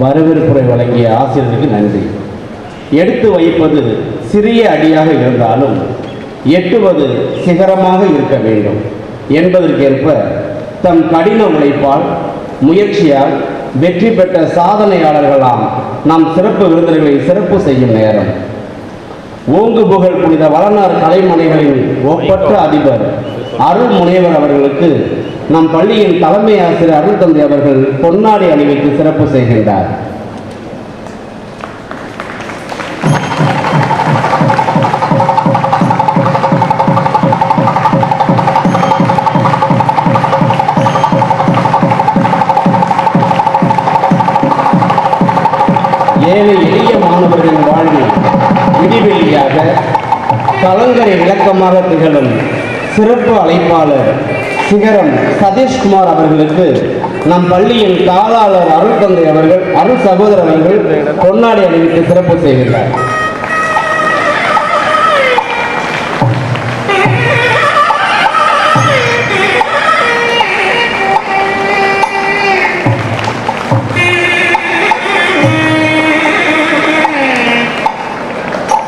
வரவேற்புரை வழங்கிய ஆசிரியருக்கு நன்றி. எடுத்து வைப்பது சிறிய அடியாக இருந்தாலும் எட்டுவது சிகரமாக இருக்க வேண்டும். என்பதற்கேற்ப தம் கடின உழைப்பால் முயற்சியால் வெற்றி பெற்ற சாதனையாளர்களாம் நம் சிறப்பு விருந்தினர்களை சிறப்பு செய்யும் நேரம். ஓங்கு புகழ் புனித வளனார் கலைமனைகளின் ஒப்பற்ற அதிபர் அருள் முனைவர் அவர்களுக்கு நம் பள்ளியின் தலைமை ஆசிரியர் அருள் தந்தை அவர்கள் பொன்னாடி அணிவித்து சிறப்பு செய்கின்றார். ஏழை எளிய மாணவர்களின் வாழ்வில் கலங்கரை விளக்கமாக திகழும் சிறப்பு அழைப்பாளர் சிகரம் சதீஷ்குமார் அவர்களுக்கு நம் பள்ளியின் தாளாளர் அருள் தந்தை அவர்கள் அருள் சகோதரர் அவர்கள் கொண்டாடி அணிவித்து சிறப்பு செய்கின்றார்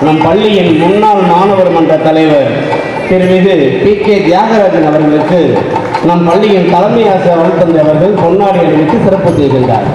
நம் பள்ளியின் முன்னாள் மாணவர் மன்ற தலைவர் திருமிகு பி கே தியாகராஜன் அவர்களுக்கு நம் பள்ளியின் தலைமை ஆசிரியர் அருள் தந்தை அவர்கள் பொன்னாடி அணிவித்து சிறப்பு செய்கின்றார்.